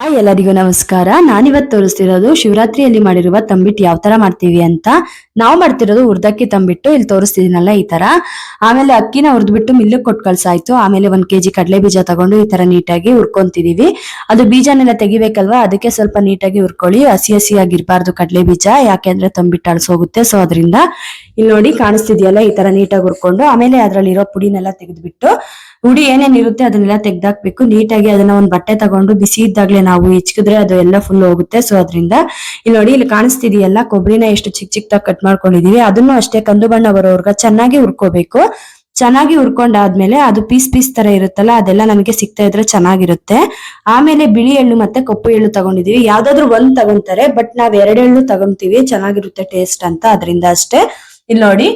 Hi ಎಲ್ಲರಿಗೂ ನಮಸ್ಕಾರ. ನಾನಿವತ್ತು ತೋರಿಸ್ತಿರೋದು ಶಿವರಾತ್ರಿಯಲ್ಲಿ ಮಾಡಿರುವ ತಂಬಿಟ್ಟು ಯಾವ ತರ ಮಾಡ್ತೀವಿ ಅಂತ. ನಾವು ಮಾಡ್ತಿರೋದು ಉರ್ದಕ್ಕಿ ತಂಬಿಟ್ಟು, ಇಲ್ಲಿ ತೋರಿಸ್ತಿದ್ದೀನಲ್ಲ ಈ ತರ. ಆಮೇಲೆ ಅಕ್ಕಿನ ಹುರಿದ್ಬಿಟ್ಟು ಮಿಲ್ಲಕ್ ಕೊಟ್ಟು ಕಳ್ಸಾಯ್ತು. ಆಮೇಲೆ ಒಂದ್ ಕೆಜಿ ಕಡಲೆ ಬೀಜ ತಗೊಂಡು ಈ ತರ ನೀಟಾಗಿ ಹುರ್ಕೊಂತಿದೀವಿ. ಅದು ಬೀಜನೆಲ್ಲ ತೆಗಿಬೇಕಲ್ವಾ? ಅದಕ್ಕೆ ಸ್ವಲ್ಪ ನೀಟಾಗಿ ಹುರ್ಕೊಳ್ಳಿ. ಹಸಿ ಹಸಿಯಾಗಿರ್ಬಾರ್ದು ಕಡಲೆ ಬೀಜ. ಯಾಕೆಂದ್ರೆ ತಂಬಿಟ್ಟು ಅಳ್ಸೋಗುತ್ತೆ. ಸೊ ಅದರಿಂದ ಇಲ್ಲಿ ನೋಡಿ ಕಾಣಿಸ್ತಿದ್ಯಲ್ಲ ಈ ತರ ನೀಟಾಗಿ ಹುರ್ಕೊಂಡು. ಆಮೇಲೆ ಅದರಲ್ಲಿರೋ ಪುಡಿನೆಲ್ಲ ತೆಗೆದ್ಬಿಟ್ಟು ಹುಡಿ ಏನೇನ್ ಇರುತ್ತೆ ಅದನ್ನೆಲ್ಲ ತೆಗ್ದಾಕ್ಬೇಕು. ನೀಟಾಗಿ ಅದನ್ನ ಒಂದ್ ಬಟ್ಟೆ ತಗೊಂಡು ಬಿಸಿ ಇದ್ದಾಗ್ಲೇ ನಾವು ಹೆಚ್ಕಿದ್ರೆ ಅದು ಎಲ್ಲ ಫುಲ್ ಹೋಗುತ್ತೆ. ಸೊ ಅದರಿಂದ ಇಲ್ಲಿ ನೋಡಿ, ಇಲ್ಲಿ ಕಾಣಿಸ್ತಿದೆಯಲ್ಲ ಕೊಬ್ಬರಿನ ಎಷ್ಟು ಚಿಕ್ಕ ತಾಗ ಕಟ್ ಮಾಡ್ಕೊಂಡಿದೀವಿ. ಅದನ್ನು ಅಷ್ಟೇ ಕಂದು ಬಣ್ಣ ಬರೋರ್ಗ ಚೆನ್ನಾಗಿ ಹುರ್ಕೋಬೇಕು. ಚೆನ್ನಾಗಿ ಹುರ್ಕೊಂಡಾದ್ಮೇಲೆ ಅದು ಪೀಸ್ ಪೀಸ್ ತರ ಇರುತ್ತಲ್ಲ, ಅದೆಲ್ಲ ನಮಗೆ ಸಿಗ್ತಾ ಇದ್ರೆ ಚೆನ್ನಾಗಿರುತ್ತೆ. ಆಮೇಲೆ ಬಿಳಿ ಎಳ್ಳು ಮತ್ತೆ ಕಪ್ಪು ಎಳ್ಳು ತಗೊಂಡಿದೀವಿ. ಯಾವ್ದಾದ್ರು ಒಂದ್ ತಗೊಂತಾರೆ, ಬಟ್ ನಾವ್ ಎರಡೆಳ್ಳು ತಗೊಂತೀವಿ. ಚೆನ್ನಾಗಿರುತ್ತೆ ಟೇಸ್ಟ್ ಅಂತ, ಅದರಿಂದ ಅಷ್ಟೇ. ಇಲ್ಲಿ ನೋಡಿ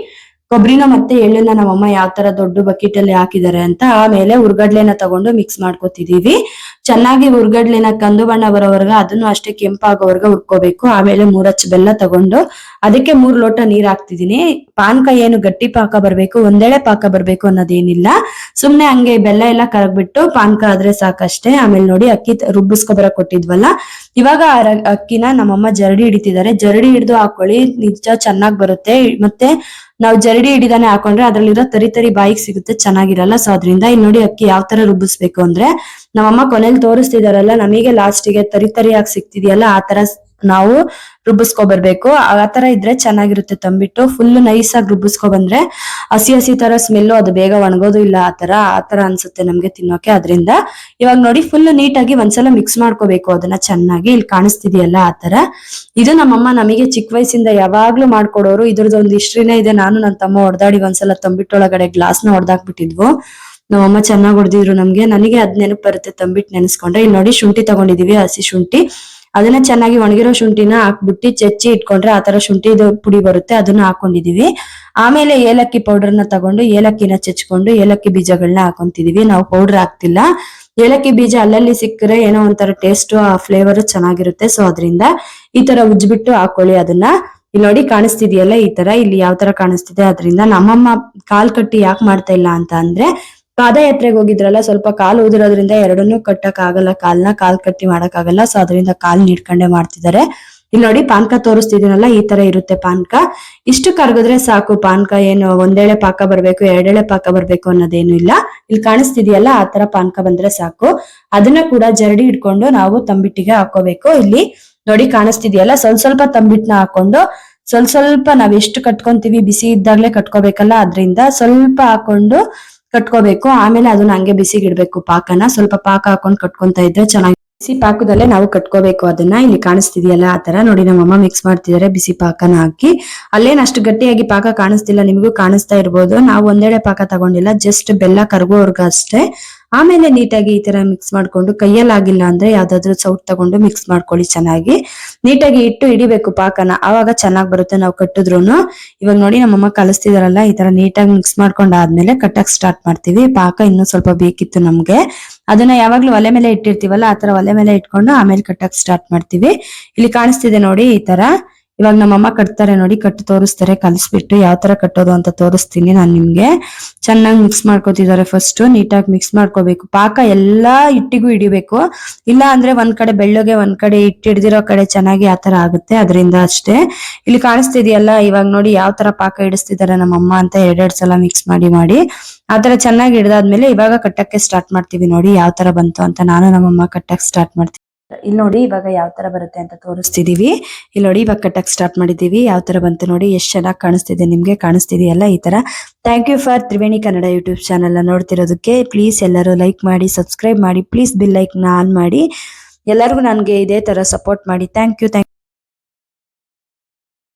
ಕೊಬ್ಬರಿನ ಮತ್ತೆ ಎಳ್ಳನ್ನ ನಮ್ಮಮ್ಮ ಯಾವ ತರ ದೊಡ್ಡ ಬಕೆಟ್ ಅಲ್ಲಿ ಹಾಕಿದ್ದಾರೆ ಅಂತ ಆಮೇಲೆ ಉರ್ಗಡ್ಲೆನ ತಗೊಂಡು ಮಿಕ್ಸ್ ಮಾಡ್ಕೊತಿದೀವಿ. ಚೆನ್ನಾಗಿ ಉರ್ಗಡ್ಲೆನ ಕಂದು ಬಣ್ಣ ಬರೋವರ್ಗ ಅದನ್ನು ಅಷ್ಟೇ ಕೆಂಪಾಗೋವರ್ಗ ಹುರ್ಕೋಬೇಕು. ಆಮೇಲೆ ಮೂರಚ್ಚ ಬೆಲ್ಲ ತಗೊಂಡು ಅದಕ್ಕೆ ಮೂರ್ ಲೋಟ ನೀರ್ ಹಾಕ್ತಿದೀನಿ ಪಾನಕ ಏನು ಗಟ್ಟಿ ಪಾಕ ಬರ್ಬೇಕು, ಒಂದೇಳೆ ಪಾಕ ಬರ್ಬೇಕು ಅನ್ನೋದೇನಿಲ್ಲ. ಸುಮ್ನೆ ಹಂಗೆ ಬೆಲ್ಲ ಎಲ್ಲ ಕರಗ್ಬಿಟ್ಟು ಪಾನಕ ಆದ್ರೆ ಸಾಕಷ್ಟೇ. ಆಮೇಲೆ ನೋಡಿ ಅಕ್ಕಿ ತ- ರುಬ್ಬಿಸ್ಕೊ ಬರಕ್ ಕೊಟ್ಟಿದ್ವಲ್ಲ. ಇವಾಗ ಆ ಅಕ್ಕಿನ ನಮ್ಮಮ್ಮ ಜರಡಿ ಹಿಡಿತಿದ್ದಾರೆ. ಜರಡಿ ಹಿಡಿದು ಹಾಕೊಳ್ಳಿ, ನಿಜ ಚೆನ್ನಾಗ್ ಬರುತ್ತೆ. ಮತ್ತೆ ನಾವು ಜರಡಿ ಹಿಡಿದಾನೆ ಹಾಕೊಂಡ್ರೆ ಅದ್ರಲ್ಲಿರೋ ತರಿ ತರಿ ಬಾಯಿಗೆ ಸಿಗುತ್ತೆ, ಚೆನ್ನಾಗಿರಲ್ಲ. ಸೊ ಅದರಿಂದ ಇಲ್ಲಿ ನೋಡಿ ಅಕ್ಕಿ ಯಾವ ತರ ರುಬ್ಬಿಸ್ಬೇಕು ಅಂದ್ರೆ, ನಮ್ಮಮ್ಮ ಕೊನೆಯಲ್ಲಿ ತೋರಿಸ್ತಿದಾರಲ್ಲ, ನಮಗೆ ಲಾಸ್ಟಿಗೆ ತರಿ ತರಿಯಾಗಿ ಸಿಗ್ತಿದೆಯಲ್ಲ, ಆ ತರ ನಾವು ರುಬ್ಬಿಸ್ಕೊ ಬರ್ಬೇಕು. ಆ ತರ ಇದ್ರೆ ಚೆನ್ನಾಗಿರುತ್ತೆ ತಂಬಿಟ್ಟು. ಫುಲ್ ನೈಸ್ ಆಗಿ ರುಬ್ಬಿಸ್ಕೊ ಬಂದ್ರೆ ಹಸಿ ಹಸಿ ತರ ಸ್ಮೆಲ್ಲು ಅದು ಬೇಗ ಒಣಗೋದು ಇಲ್ಲ ಆ ತರ ಆ ತರ ಅನ್ಸುತ್ತೆ ನಮ್ಗೆ ತಿನ್ನೋಕೆ. ಅದರಿಂದ ಇವಾಗ ನೋಡಿ ಫುಲ್ ನೀಟಾಗಿ ಒಂದ್ಸಲ ಮಿಕ್ಸ್ ಮಾಡ್ಕೋಬೇಕು. ಅದನ್ನ ಚೆನ್ನಾಗಿ ಇಲ್ಲಿ ಕಾಣಿಸ್ತಿದೆಯಲ್ಲ ಆ ತರ ಇದು ನಮ್ಮಮ್ಮ ನಮಗೆ ಚಿಕ್ಕ ವಯಸ್ಸಿಂದ ಯಾವಾಗ್ಲೂ ಮಾಡ್ಕೊಡೋರು. ಇದ್ರದ್ದೊಂದು ಹಿಸ್ಟ್ರಿನೇ ಇದೆ. ನಾನು ನನ್ನ ತಮ್ಮ ಹೊಡೆದಾಡಿ ಒಂದ್ಸಲ ತಂಬಿಟ್ಟೊಳಗಡೆ ಗ್ಲಾಸ್ನ ಹೊಡೆದಾಕ್ಬಿಟ್ಟಿದ್ವು. ನಮ್ಮಮ್ಮ ಚೆನ್ನಾಗಿ ಹೊಡೆದಿದ್ರು ನಮ್ಗೆ. ನನಗೆ ಅದ್ ನೆನಪು ಬರುತ್ತೆ ತಂಬಿಟ್ಟು ನೆನೆಸ್ಕೊಂಡ್ರೆ. ಇಲ್ಲಿ ನೋಡಿ ಶುಂಠಿ ತಗೊಂಡಿದೀವಿ ಹಸಿ ಶುಂಠಿ. ಅದನ್ನ ಚೆನ್ನಾಗಿ ಒಣಗಿರೋ ಶುಂಠಿನ ಹಾಕ್ಬಿಟ್ಟು ಚಚ್ಚಿ ಇಟ್ಕೊಂಡ್ರೆ ಆತರ ಶುಂಠಿದು ಪುಡಿ ಬರುತ್ತೆ, ಅದನ್ನ ಹಾಕೊಂಡಿದೀವಿ. ಆಮೇಲೆ ಏಲಕ್ಕಿ ಪೌಡರ್ನ ತಗೊಂಡು ಏಲಕ್ಕಿನ ಚಚ್ಕೊಂಡು ಏಲಕ್ಕಿ ಬೀಜಗಳನ್ನ ಹಾಕೊಂತಿದೀವಿ. ನಾವು ಪೌಡರ್ ಹಾಕ್ತಿಲ್ಲ. ಏಲಕ್ಕಿ ಬೀಜ ಅಲ್ಲಲ್ಲಿ ಸಿಕ್ಕರೆ ಏನೋ ಒಂಥರ ಟೇಸ್ಟ್ ಆ ಫ್ಲೇವರ್ ಚೆನ್ನಾಗಿರುತ್ತೆ. ಸೊ ಅದರಿಂದ ಈ ತರ ಉಜ್ಬಿಟ್ಟು ಹಾಕೊಳ್ಳಿ ಅದನ್ನ. ಇಲ್ಲಿ ನೋಡಿ ಕಾಣಿಸ್ತಿದೆಯಲ್ಲ ಈ ತರ. ಇಲ್ಲಿ ಯಾವ ತರ ಕಾಣಿಸ್ತಿದೆ? ಅದರಿಂದ ನಮ್ಮಮ್ಮ ಕಾಲ್ ಕಟ್ಟಿ ಯಾಕೆ ಮಾಡ್ತಾ ಇಲ್ಲ ಅಂತ ಅಂದ್ರೆ ಪಾದಯಾತ್ರೆಗೆ ಹೋಗಿದ್ರಲ್ಲ, ಸ್ವಲ್ಪ ಕಾಲು ಉದಿರೋದ್ರಿಂದ ಎರಡನ್ನೂ ಕಟ್ಟಕ್ ಆಗಲ್ಲ ಕಾಲ್ನ ಕಾಲ್ ಕಟ್ಟಿ ಮಾಡಕ್ ಆಗಲ್ಲ ಸೊ ಅದರಿಂದ ಕಾಲ್ ನೀಡ್ಕೊಂಡೆ ಮಾಡ್ತಿದ್ದಾರೆ. ಇಲ್ಲಿ ನೋಡಿ, ಪಾನ್ಕ ತೋರಿಸ್ತಿದ್ದೀನಲ್ಲ, ಈ ತರ ಇರುತ್ತೆ ಪಾನ್ಕ. ಇಷ್ಟು ಕರ್ಗಿದ್ರೆ ಸಾಕು, ಪಾನ್ಕ ಏನು ಒಂದೇಳೆ ಪಾಕ ಬರ್ಬೇಕು, ಎರಡೆಳೆ ಪಾಕ ಬರ್ಬೇಕು ಅನ್ನೋದೇನು ಇಲ್ಲ. ಇಲ್ಲಿ ಕಾಣಿಸ್ತಿದೆಯಲ್ಲ, ಆ ತರ ಪಾನ್ಕ ಬಂದ್ರೆ ಸಾಕು. ಅದನ್ನ ಕೂಡ ಜರಡಿ ಇಟ್ಕೊಂಡು ನಾವು ತಂಬಿಟ್ಟಿಗೆ ಹಾಕೋಬೇಕು. ಇಲ್ಲಿ ನೋಡಿ, ಕಾಣಿಸ್ತಿದೆಯಲ್ಲ, ಸ್ವಲ್ಪ ಸ್ವಲ್ಪ ತಂಬಿಟ್ನ ಹಾಕೊಂಡು, ಸ್ವಲ್ಪ ಸ್ವಲ್ಪ ನಾವ್ ಎಷ್ಟು ಕಟ್ಕೊಂತೀವಿ, ಬಿಸಿ ಇದ್ದಾಗ್ಲೆ ಕಟ್ಕೋಬೇಕಲ್ಲ, ಅದ್ರಿಂದ ಸ್ವಲ್ಪ ಹಾಕೊಂಡು ಕಟ್ಕೋಬೇಕು. ಆಮೇಲೆ ಅದನ್ನ ಹಂಗೆ ಬಿಸಿಗಿಡ್ಬೇಕು. ಪಾಕನ ಸ್ವಲ್ಪ ಪಾಕ ಹಾಕೊಂಡು ಕಟ್ಕೊಂತ ಇದ್ರೆ ಚೆನ್ನಾಗಿ ಬಿಸಿ ಪಾಕದಲ್ಲೇ ನಾವು ಕಟ್ಕೋಬೇಕು ಅದನ್ನ. ಇಲ್ಲಿ ಕಾಣಿಸ್ತಿದೆಯಲ್ಲ ಆ ತರ ನೋಡಿ ನಮ್ಮಮ್ಮ ಮಿಕ್ಸ್ ಮಾಡ್ತಿದ್ದಾರೆ ಬಿಸಿ ಪಾಕನ ಹಾಕಿ. ಅಲ್ಲೇನ್ ಅಷ್ಟು ಗಟ್ಟಿಯಾಗಿ ಪಾಕ ಕಾಣಿಸ್ತಿಲ್ಲ, ನಿಮಗೂ ಕಾಣಿಸ್ತಾ ಇರ್ಬೋದು. ನಾವು ಒಂದೆಡೆ ಪಾಕ ತಗೊಂಡಿಲ್ಲ ಜಸ್ಟ್ ಬೆಲ್ಲ ಕರಗೋವರ್ಗ ಅಷ್ಟೇ ಆಮೇಲೆ ನೀಟಾಗಿ ಈ ತರ ಮಿಕ್ಸ್ ಮಾಡ್ಕೊಂಡು ಕೈಯಲ್ಲಿ ಆಗಿಲ್ಲ ಅಂದ್ರೆ ಯಾವ್ದಾದ್ರು ಸೌಟ್ ತಗೊಂಡು ಮಿಕ್ಸ್ ಮಾಡ್ಕೊಳ್ಳಿ ಚೆನ್ನಾಗಿ. ನೀಟಾಗಿ ಇಟ್ಟು ಹಿಡಿಬೇಕು ಪಾಕನ. ಅವಾಗ ಚೆನ್ನಾಗಿ ಬರುತ್ತೆ ನಾವು ಕಟ್ಟಿದ್ರು ಇವಾಗ ನೋಡಿ ನಮ್ಮಮ್ಮ ಕಲಿಸ್ತಿದಾರಲ್ಲ, ಈ ತರ ನೀಟಾಗಿ ಮಿಕ್ಸ್ ಮಾಡ್ಕೊಂಡಾದ್ಮೇಲೆ ಕಟ್ಟಕ್ ಸ್ಟಾರ್ಟ್ ಮಾಡ್ತೀವಿ. ಪಾಕ ಇನ್ನೂ ಸ್ವಲ್ಪ ಬೇಕಿತ್ತು ನಮ್ಗೆ. ಅದನ್ನ ಯಾವಾಗ್ಲೂ ಒಲೆ ಮೇಲೆ ಇಟ್ಟಿರ್ತೀವಲ್ಲ, ಆ ತರ ಒಲೆ ಮೇಲೆ ಇಟ್ಕೊಂಡು ಆಮೇಲೆ ಕಟ್ಟಕ್ ಸ್ಟಾರ್ಟ್ ಮಾಡ್ತೀವಿ. ಇಲ್ಲಿ ಕಾಣಿಸ್ತಿದೆ ನೋಡಿ ಈ ತರ. ಇವಾಗ ನಮ್ಮಮ್ಮ ಕಟ್ತಾರೆ ನೋಡಿ, ಕಟ್ ತೋರಿಸ್ತಾರೆ, ಕಲಿಸ್ಬಿಟ್ಟು ಯಾವ ತರ ಕಟ್ಟೋದು ಅಂತ ತೋರಿಸ್ತೀನಿ ನಾನು ನಿಮ್ಗೆ. ಚೆನ್ನಾಗಿ ಮಿಕ್ಸ್ ಮಾಡ್ಕೋತಿದ್ದಾರೆ ಫಸ್ಟ್ ನೀಟಾಗಿ ಮಿಕ್ಸ್ ಮಾಡ್ಕೋಬೇಕು. ಪಾಕ ಎಲ್ಲಾ ಹಿಟ್ಟಿಗೂ ಹಿಡಿಬೇಕು. ಇಲ್ಲ ಅಂದ್ರೆ ಒಂದ್ ಕಡೆ ಬೆಳ್ಳಗೆ ಒಂದ್ ಕಡೆ ಹಿಟ್ಟು ಹಿಡ್ದಿರೋ ಕಡೆ ಚೆನ್ನಾಗಿ ಆತರ ಆಗುತ್ತೆ, ಅದರಿಂದ ಅಷ್ಟೇ. ಇಲ್ಲಿ ಕಾಣಿಸ್ತಿದೆಯಲ್ಲ, ಇವಾಗ ನೋಡಿ ಯಾವ ತರ ಪಾಕ ಹಿಡಿಸ್ತಿದ್ದಾರೆ ನಮ್ಮಮ್ಮ ಅಂತ ಎರಡೆರಡ್ ಸಲ ಮಿಕ್ಸ್ ಮಾಡಿ ಮಾಡಿ. ಆತರ ಚೆನ್ನಾಗಿ ಹಿಡ್ದಾದ್ಮೇಲೆ ಇವಾಗ ಕಟ್ಟಕ್ಕೆ ಸ್ಟಾರ್ಟ್ ಮಾಡ್ತೀವಿ ನೋಡಿ, ಯಾವ ತರ ಬಂತು ಅಂತ ನಾನು ನಮ್ಮಮ್ಮ ಕಟ್ಟಕ್ಕೆ ಸ್ಟಾರ್ಟ್ ಮಾಡ್ತೀವಿ. ಇಲ್ಲಿ ನೋಡಿ ಇವಾಗ ಯಾವ ತರ ಬರುತ್ತೆ ಅಂತ ತೋರಿಸ್ತಿದೀವಿ. ಇಲ್ಲಿ ನೋಡಿ ಇವಾಗ ಕಟ್ಟಕ್ ಸ್ಟಾರ್ಟ್ ಮಾಡಿದೀವಿ ಯಾವ ತರ ಬಂತು ನೋಡಿ, ಎಷ್ಟು ಚೆನ್ನಾಗಿ ಕಾಣಿಸ್ತಿದೆ ನಿಮ್ಗೆ, ಕಾಣಿಸ್ತಿದೆಯಲ್ಲ ಈ ತರ. Thank you for Triveni Kannada YouTube channel ನೋಡ್ತಿರೋದಕ್ಕೆ. Please ಎಲ್ಲರೂ ಲೈಕ್ ಮಾಡಿ ಸಬ್ಸ್ಕ್ರೈಬ್ ಮಾಡಿ ಪ್ಲೀಸ್ ಬಿಲ್ ಲೈಕ್ನ ಆನ್ ಮಾಡಿ. ಎಲ್ಲರಿಗೂ ನನಗೆ ಇದೇ ತರ ಸಪೋರ್ಟ್ ಮಾಡಿ. Thank you thank